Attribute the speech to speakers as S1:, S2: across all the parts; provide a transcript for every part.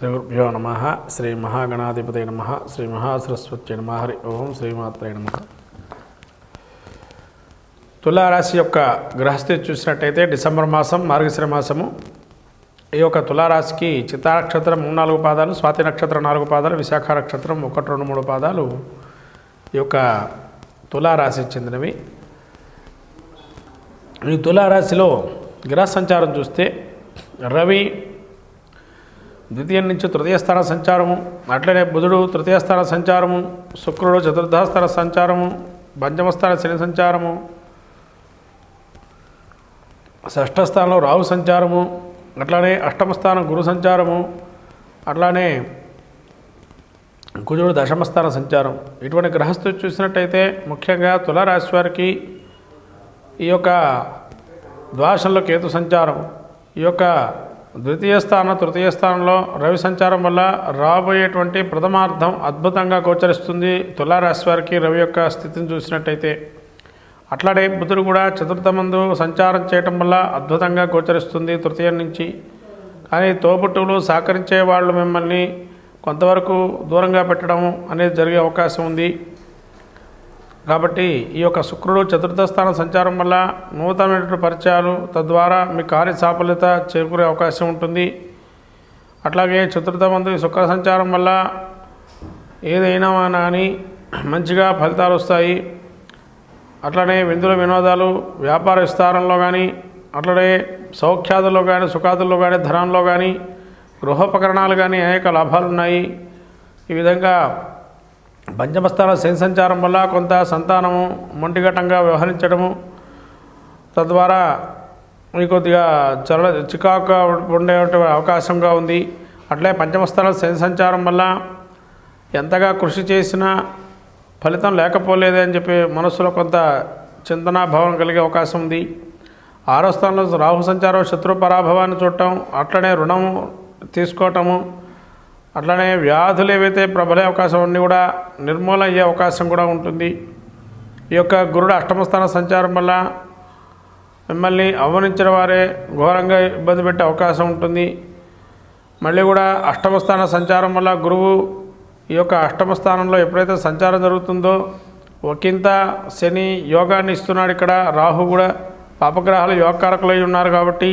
S1: శ్రీ గురుభ్యో నమ. శ్రీ మహాగణాధిపతి నమ. శ్రీ మహాసరస్వతి నమ. హరి ఓం శ్రీమాత్రే నమ. తులారాశి యొక్క గ్రహస్థితి చూసినట్టయితే డిసెంబర్ మాసం మార్గశిర మాసము. ఈ యొక్క తులారాశికి చిత్తా నక్షత్రం మూడు నాలుగు పాదాలు స్వాతి నక్షత్రం నాలుగు పాదాలు విశాఖ నక్షత్రం ఒకటి రెండు మూడు పాదాలు ఈ యొక్క తులారాశికి చెందినవి. ఈ తులారాశిలో గ్రహ సంచారం చూస్తే రవి ద్వితీయం నుంచి తృతీయ స్థాన సంచారము అట్లనే బుధుడు తృతీయ స్థాన సంచారము శుక్రుడు చతుర్థ స్థాన సంచారము పంచమస్థాన శని సంచారము షష్ఠ స్థానంలో రాహు సంచారము అట్లానే అష్టమ స్థానం గురు సంచారము అట్లానే కుజుడు దశమస్థాన సంచారం. ఇటువంటి గ్రహస్థులు చూసినట్టయితే ముఖ్యంగా తులారాశి వారికి ఈ యొక్క ద్వాసంలో కేతు సంచారం ఈ యొక్క ద్వితీయ స్థానం తృతీయ స్థానంలో రవి సంచారం వల్ల రాబోయేటువంటి ప్రథమార్థం అద్భుతంగా గోచరిస్తుంది. తులారాశి వారికి రవి యొక్క స్థితిని చూసినట్టయితే అట్లాడే బుధుడు కూడా చతుర్థ మందు సంచారం చేయటం వల్ల అద్భుతంగా గోచరిస్తుంది తృతీయం నుంచి. కానీ తోబుట్టువులు సహకరించే వాళ్ళు మిమ్మల్ని కొంతవరకు దూరంగా పెట్టడం అనేది జరిగే అవకాశం ఉంది. కాబట్టి ఈ యొక్క శుక్రుడు చతుర్థ స్థాన సంచారం వల్ల నూతనమైనటువంటి పరిచయాలు తద్వారా మీ కార్య సాఫల్యత చేకూరే అవకాశం ఉంటుంది. అట్లాగే చతుర్థ మంది శుక్ర సంచారం వల్ల ఏదైనా కానీ మంచిగా ఫలితాలు వస్తాయి. అట్లనే విందుల వినోదాలు వ్యాపార విస్తారంలో కానీ అట్లనే సౌఖ్యాదుల్లో కానీ సుఖాదుల్లో కానీ ధనంలో కానీ గృహోపకరణాలు కానీ అనేక లాభాలు ఉన్నాయి ఈ విధంగా పంచమస్థాన శని సంచారం వల్ల కొంత సంతానము మొంటిఘటంగా వ్యవహరించడము. తద్వారా మీకు కొద్దిగా చల చికాకు ఉండే అవకాశంగా ఉంది. అట్లే పంచమస్థాన శని సంచారం వల్ల ఎంతగా కృషి చేసినా ఫలితం లేకపోలేదే అని చెప్పి మనసులో కొంత చింతనా భావం కలిగే అవకాశం ఉంది. ఆరో స్థానంలో రాహు సంచారం శత్రు పరాభవాన్ని చూడటం అట్లనే రుణము తీసుకోవటము అట్లనే వ్యాధులు ఏవైతే ప్రబలే అవకాశం అన్నీ కూడా నిర్మూలన అయ్యే అవకాశం కూడా ఉంటుంది. ఈ యొక్క గురుడు అష్టమస్థాన సంచారం వల్ల మిమ్మల్ని అవమానించిన వారే ఘోరంగా ఇబ్బంది పెట్టే అవకాశం ఉంటుంది. మళ్ళీ కూడా అష్టమ స్థాన సంచారం వల్ల గురువు ఈ యొక్క అష్టమ స్థానంలో ఎప్పుడైతే సంచారం జరుగుతుందో ఒకంత శని యోగాన్ని ఇస్తున్నాడు ఇక్కడ. రాహు కూడా పాపగ్రహాలు యోగకారకులై ఉన్నారు కాబట్టి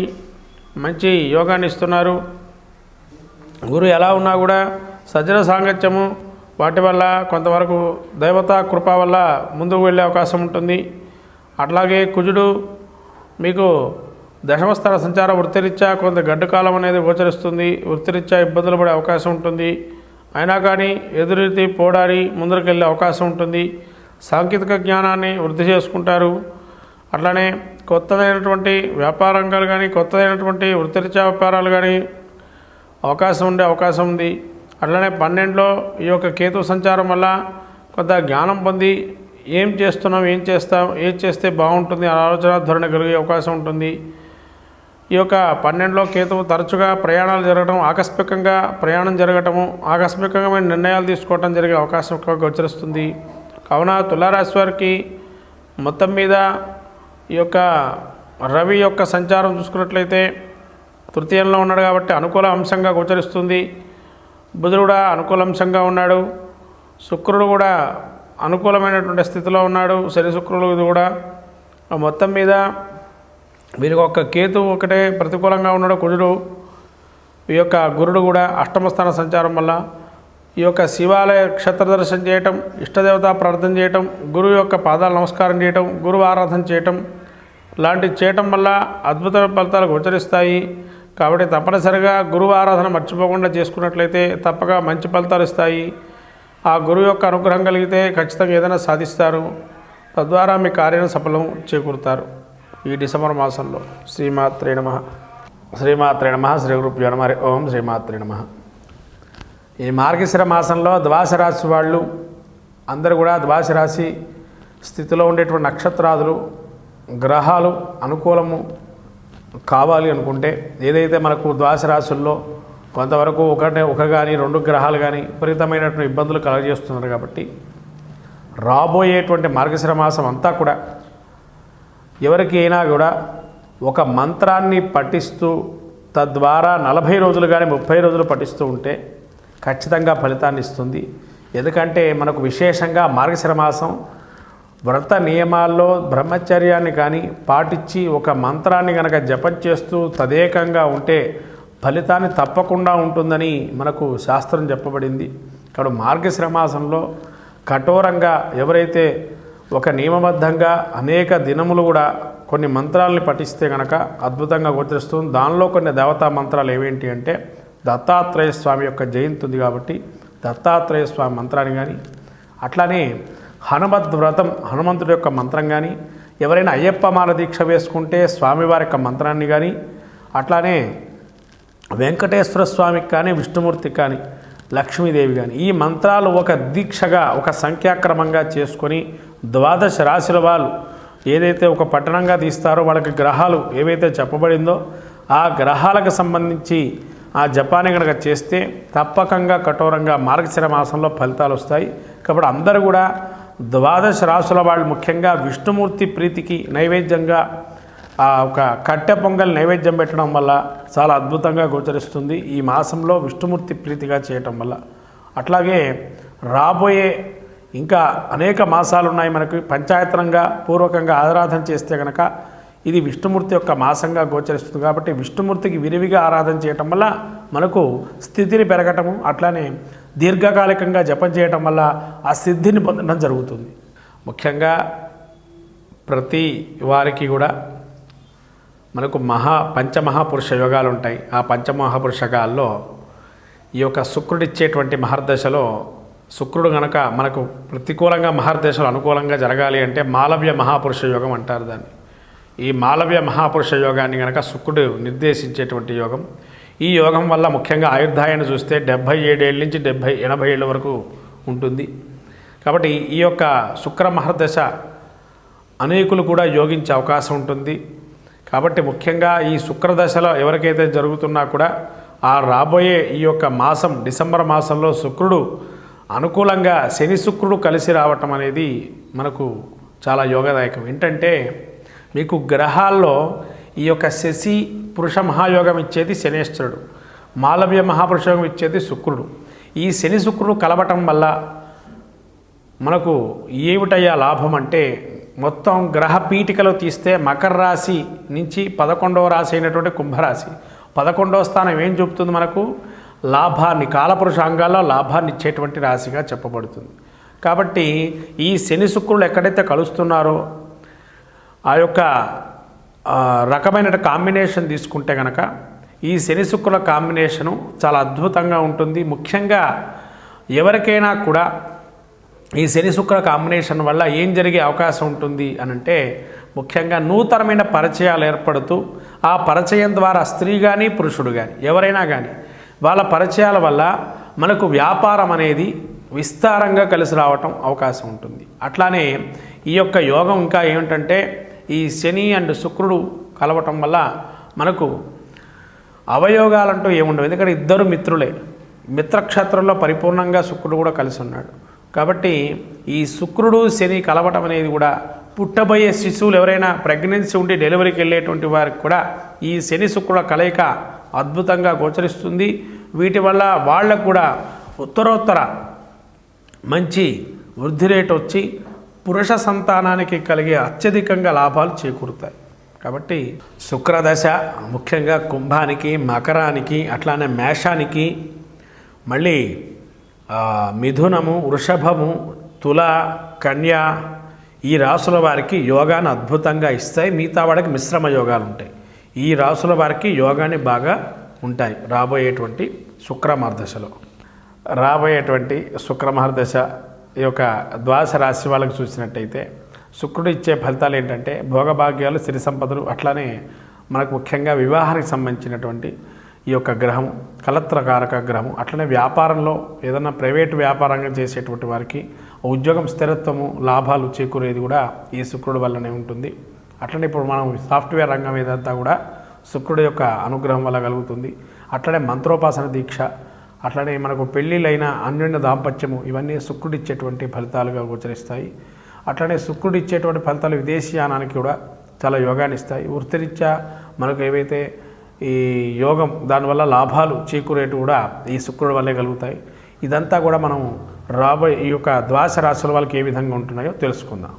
S1: మంచి యోగాన్ని ఇస్తున్నారు. గురువు ఎలా ఉన్నా కూడా సజ్జన సాంగత్యము వాటి వల్ల కొంతవరకు దైవతా కృప వల్ల ముందుకు వెళ్ళే అవకాశం ఉంటుంది. అట్లాగే కుజుడు మీకు దశమస్థల సంచార వృత్తిరీత్యా కొంత గడ్డకాలం అనేది గోచరిస్తుంది. వృత్తిరీత్యా ఇబ్బందులు పడే అవకాశం ఉంటుంది. అయినా కానీ ఎదురెత్తి పోడారి ముందరికెళ్ళే అవకాశం ఉంటుంది. సాంకేతిక జ్ఞానాన్ని వృద్ధి చేసుకుంటారు. అట్లానే కొత్తదైనటువంటి వ్యాపార రంగాలు కానీ కొత్తదైనటువంటి వృత్తిరీత్యా వ్యాపారాలు కానీ అవకాశం ఉండే అవకాశం ఉంది. అట్లనే పన్నెండులో ఈ యొక్క కేతు సంచారం వల్ల కొంత జ్ఞానం పొంది ఏం చేస్తున్నాం ఏం చేస్తాం ఏం చేస్తే బాగుంటుంది ఆలోచన ధోరణి కలిగే అవకాశం ఉంటుంది. ఈ యొక్క పన్నెండులో కేతువు తరచుగా ప్రయాణాలు జరగడం ఆకస్మికంగా ప్రయాణం జరగటము ఆకస్మికంగా నిర్ణయాలు తీసుకోవడం జరిగే అవకాశం ఎక్కువ గోచరిస్తుంది. కావున తులారాశి వారికి మొత్తం మీద ఈ యొక్క రవి యొక్క సంచారం చూసుకున్నట్లయితే తృతీయంలో ఉన్నాడు కాబట్టి అనుకూల అంశంగా గోచరిస్తుంది. బుధుడు కూడా అనుకూల అంశంగా ఉన్నాడు. శుక్రుడు కూడా అనుకూలమైనటువంటి స్థితిలో ఉన్నాడు. శని శుక్రుడు ఇది కూడా. మొత్తం మీద వీరికి ఒక కేతు ఒకటే ప్రతికూలంగా ఉన్నాడు కుజుడు. ఈ యొక్క గురుడు కూడా అష్టమస్థాన సంచారం వల్ల ఈ యొక్క శివాలయ క్షేత్ర దర్శనం చేయటం ఇష్టదేవత ప్రార్థన చేయటం గురువు యొక్క పాదాలు నమస్కారం చేయటం గురువు ఆరాధన చేయటం లాంటివి చేయటం వల్ల అద్భుతమైన ఫలితాలు గోచరిస్తాయి. కాబట్టి తప్పనిసరిగా గురువు ఆరాధన మర్చిపోకుండా చేసుకున్నట్లయితే తప్పక మంచి ఫలితాలు ఇస్తాయి. ఆ గురువు యొక్క అనుగ్రహం కలిగితే ఖచ్చితంగా ఏదైనా సాధిస్తారు. తద్వారా మీ కార్యం సఫలం చేకూరుతారు. ఈ డిసెంబర్ మాసంలో శ్రీమాత్రే నమ. శ్రీమాత్రే నమ. శ్రీ గురుభ్యో నమ. ఓం శ్రీమాత్రే నమ. ఈ మార్గశిర మాసంలో ద్వాస రాశి వాళ్ళు అందరూ కూడా ద్వాస రాశి స్థితిలో ఉండేటువంటి నక్షత్రాదులు గ్రహాలు అనుకూలము కావాలి అనుకుంటే ఏదైతే మనకు ద్వాస రాశుల్లో కొంతవరకు ఒకటే ఒక కానీ రెండు గ్రహాలు కానీ విపరీతమైనటువంటి ఇబ్బందులు కలగజేస్తున్నారు కాబట్టి రాబోయేటువంటి మార్గశిర మాసం అంతా కూడా ఎవరికైనా కూడా ఒక మంత్రాన్ని పఠిస్తూ తద్వారా నలభై రోజులు కానీ ముప్పై రోజులు పఠిస్తూ ఉంటే ఖచ్చితంగా ఫలితాన్ని ఇస్తుంది. ఎందుకంటే మనకు విశేషంగా మార్గశిర మాసం వ్రత నియమాల్లో బ్రహ్మచర్యాన్ని కానీ పాటించి ఒక మంత్రాన్ని కనుక జపం చేస్తూ తదేకంగా ఉంటే ఫలితాన్ని తప్పకుండా ఉంటుందని మనకు శాస్త్రం చెప్పబడింది. ఇక్కడ మార్గశ్రమాసంలో కఠోరంగా ఎవరైతే ఒక నియమబద్ధంగా అనేక దినములు కూడా కొన్ని మంత్రాలని పఠిస్తే కనుక అద్భుతంగా గోచరిస్తుంది. దానిలో కొన్ని దేవతా మంత్రాలు ఏవేంటి అంటే దత్తాత్రేయ స్వామి యొక్క జయంతి ఉంది కాబట్టి దత్తాత్రేయ స్వామి మంత్రాన్ని కానీ అట్లానే హనుమద్ వ్రతం హనుమంతుడి యొక్క మంత్రం కానీ ఎవరైనా అయ్యప్ప మాల దీక్ష వేసుకుంటే స్వామివారి యొక్క మంత్రాన్ని కానీ అట్లానే వెంకటేశ్వర స్వామికి కానీ విష్ణుమూర్తికి కానీ లక్ష్మీదేవి కానీ ఈ మంత్రాలు ఒక దీక్షగా ఒక సంఖ్యాక్రమంగా చేసుకొని ద్వాదశ రాశుల వాళ్ళు ఏదైతే ఒక పట్టణంగా తీస్తారో వాళ్ళకి గ్రహాలు ఏవైతే చెప్పబడిందో ఆ గ్రహాలకు సంబంధించి ఆ జపాన్ని కనుక చేస్తే తప్పకంగా కఠోరంగా మార్గశిర మాసంలో ఫలితాలు వస్తాయి. కాబట్టి అందరూ కూడా ద్వాదశ రాసుల వాళ్ళు ముఖ్యంగా విష్ణుమూర్తి ప్రీతికి నైవేద్యంగా ఆ ఒక కట్టె పొంగల్ నైవేద్యం పెట్టడం వల్ల చాలా అద్భుతంగా గోచరిస్తుంది. ఈ మాసంలో విష్ణుమూర్తి ప్రీతిగా చేయటం వల్ల. అట్లాగే రాబోయే ఇంకా అనేక మాసాలు ఉన్నాయి మనకు పంచాయతనంగా పూర్వకంగా ఆరాధన చేస్తే కనుక ఇది విష్ణుమూర్తి యొక్క మాసంగా గోచరిస్తుంది కాబట్టి విష్ణుమూర్తికి విరివిగా ఆరాధన చేయటం వల్ల మనకు స్థితిని పెరగటము అట్లానే దీర్ఘకాలికంగా జపం చేయటం వల్ల ఆ సిద్ధిని పొందడం జరుగుతుంది. ముఖ్యంగా ప్రతి వారికి కూడా మనకు మహా పంచమహాపురుష యోగాలు ఉంటాయి. ఆ పంచమహాపురుషకాల్లో ఈ యొక్క శుక్రుడు ఇచ్చేటువంటి మహర్దశలో శుక్రుడు గనక మనకు ప్రతికూలంగా మహర్దశలు అనుకూలంగా జరగాలి అంటే మాలవ్య మహాపురుష యోగం అంటారు దాన్ని. ఈ మాలవ్య మహాపురుష యోగాన్ని గనక శుక్రుడు నిర్దేశించేటువంటి యోగం. ఈ యోగం వల్ల ముఖ్యంగా ఆయుర్దాయాన్ని చూస్తే డెబ్భై ఏడేళ్ళ నుంచి డెబ్భై ఎనభై ఏళ్ళ వరకు ఉంటుంది. కాబట్టి ఈ యొక్క శుక్ర మహర్దశ అనేకులు కూడా యోగించే అవకాశం ఉంటుంది. కాబట్టి ముఖ్యంగా ఈ శుక్రదశలో ఎవరికైతే జరుగుతున్నా కూడా ఆ రాబోయే ఈ యొక్క మాసం డిసెంబర్ మాసంలో శుక్రుడు అనుకూలంగా శని శుక్రుడు కలిసి రావటం అనేది మనకు చాలా యోగదాయకం. ఏంటంటే మీకు గ్రహాల్లో ఈ యొక్క శశి పురుష మహాయోగం ఇచ్చేది శనేశ్వరుడు. మాలవ్య మహాపురుషయోగం ఇచ్చేది శుక్రుడు. ఈ శని శుక్రుడు కలవటం వల్ల మనకు ఏమిటయ్యా లాభం అంటే మొత్తం గ్రహ పీఠికలో తీస్తే మకర రాశి నుంచి పదకొండవ రాశి అయినటువంటి కుంభరాశి. పదకొండవ స్థానం ఏం చూపుతుంది మనకు? లాభాన్ని కాలపురుషాంగాల్లో లాభాన్ని ఇచ్చేటువంటి రాశిగా చెప్పబడుతుంది. కాబట్టి ఈ శని శుక్రులు ఎక్కడైతే కలుస్తున్నారో ఆ యొక్క రకమైన కాంబినేషన్ తీసుకుంటే కనుక ఈ శని శుక్రుల కాంబినేషను చాలా అద్భుతంగా ఉంటుంది. ముఖ్యంగా ఎవరికైనా కూడా ఈ శని శుక్ర కాంబినేషన్ వల్ల ఏం జరిగే అవకాశం ఉంటుంది అని అంటే ముఖ్యంగా నూతనమైన పరిచయాలు ఏర్పడుతూ ఆ పరిచయం ద్వారా స్త్రీ కానీ పురుషుడు కానీ ఎవరైనా కానీ వాళ్ళ పరిచయాల వల్ల మనకు వ్యాపారం అనేది విస్తారంగా కలిసి రావటం అవకాశం ఉంటుంది. అట్లానే ఈ యొక్క యోగం ఇంకా ఏమిటంటే ఈ శని అండ్ శుక్రుడు కలవటం వల్ల మనకు అవయోగాలంటూ ఏముండవు. ఎందుకంటే ఇద్దరు మిత్రులే. మిత్రక్షేత్రంలో పరిపూర్ణంగా శుక్రుడు కూడా కలిసి ఉన్నాడు. కాబట్టి ఈ శుక్రుడు శని కలవటం అనేది కూడా పుట్టబోయే శిశువులు ఎవరైనా ప్రెగ్నెన్సీ ఉండి డెలివరీకి వెళ్ళేటువంటి వారికి కూడా ఈ శని శుక్రుల కలయిక అద్భుతంగా గోచరిస్తుంది. వీటి వల్ల వాళ్ళకు కూడా ఉత్తరోత్తర మంచి వృద్ధి రేటు వచ్చి పురుష సంతానానికి కలిగే అత్యధికంగా లాభాలు చేకూరుతాయి. కాబట్టి శుక్రదశ ముఖ్యంగా కుంభానికి మకరానికి అట్లానే మేషానికి మళ్ళీ మిథునము వృషభము తుల కన్య ఈ రాసుల వారికి యోగాన్ని అద్భుతంగా ఇస్తాయి. మిగతా వాడికి మిశ్రమ యోగాలు ఉంటాయి. ఈ రాసుల వారికి యోగాన్ని బాగా ఉంటాయి రాబోయేటువంటి శుక్రమార్దశలో రాబోయేటువంటి శుక్రమహర్దశ ఈ యొక్క ద్వాదశ రాశి వాళ్ళకి చూసినట్టయితే శుక్రుడు ఇచ్చే ఫలితాలు ఏంటంటే భోగభాగ్యాలు సిరి సంపదలు అట్లానే మనకు ముఖ్యంగా వివాహానికి సంబంధించినటువంటి ఈ యొక్క గ్రహం కలత్రకారక గ్రహం అట్లనే వ్యాపారంలో ఏదైనా ప్రైవేట్ వ్యాపారంగా చేసేటువంటి వారికి ఉద్యోగం స్థిరత్వము లాభాలు చేకూరేది కూడా ఈ శుక్రుడు వల్లనే ఉంటుంది. అట్లనే ఇప్పుడు మనం సాఫ్ట్వేర్ రంగం ఏదంతా కూడా శుక్రుడు యొక్క అనుగ్రహం వల్ల కలుగుతుంది. అట్లనే మంత్రోపాసన దీక్ష అట్లనే మనకు పెళ్ళిళ్ళైన అన్యోన్య దాంపత్యము ఇవన్నీ శుక్రుడు ఇచ్చేటువంటి ఫలితాలుగా గోచరిస్తాయి. అట్లనే శుక్రుడు ఇచ్చేటువంటి ఫలితాలు విదేశీయానానికి కూడా చాలా యోగాన్ని ఇస్తాయి. వృత్తిరీత్యా మనకు ఏవైతే ఈ యోగం దానివల్ల లాభాలు చేకూరేటు కూడా ఈ శుక్రుడి వల్లే కలుగుతాయి. ఇదంతా కూడా మనం రాబోయే ఈ యొక్క ద్వాస రాశుల వాళ్ళకి ఏ విధంగా ఉంటున్నాయో తెలుసుకుందాం.